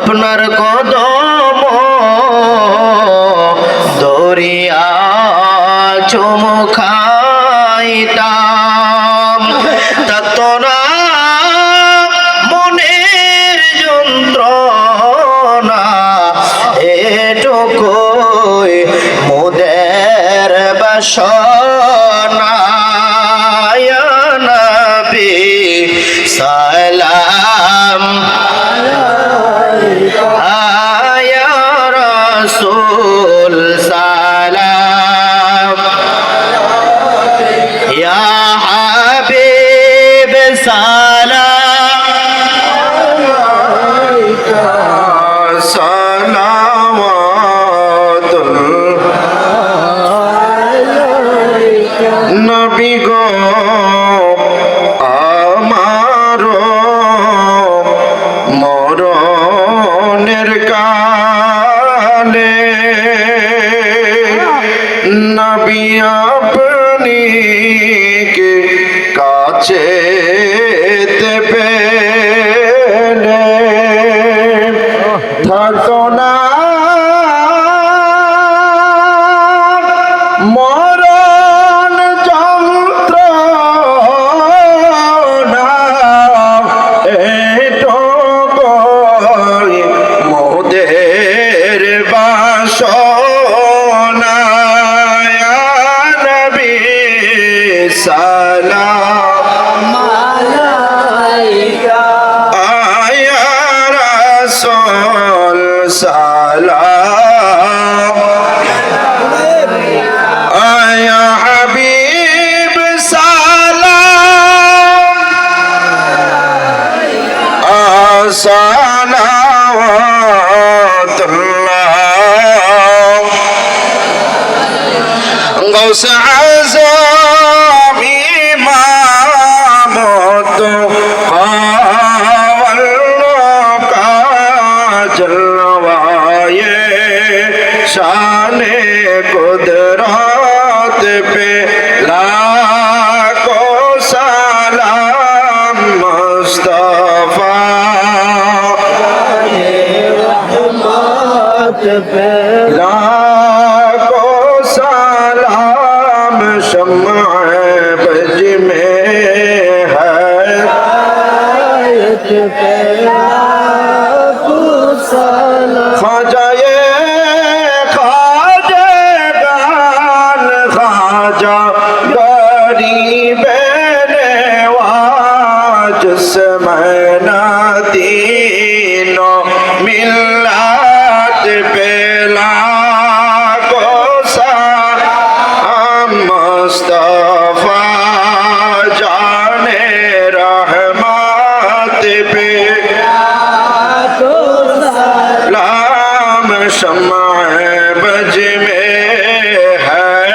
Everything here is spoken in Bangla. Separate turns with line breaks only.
আপনার কদম দরিয়া চমখাইতাম ততনা মনের যন্ত্রণা এটুকুই মোদের বাসনা। রাসূল সালাম। ইয়া হাবিব সালাম।
সালাওয়াতুল নবী গো নবী আপনি কে কাছে থাকতো না। মরণ যন্ত্র মোদের বাসনা। সালাম আলাইকা আয়া রাসূল সালাম। আয়া হাবিব সালাম। আসসালামুল্লাহ গৌস আযম शाने कुदरत पे लाखो सलाम मुस्तफा पे लाखो सलाम शम्मा बज में দিন মিল্লাত পেলা কোসা আমস্তফা জানে রহমাত পে। লাম শমা বজ মে হ্যাঁ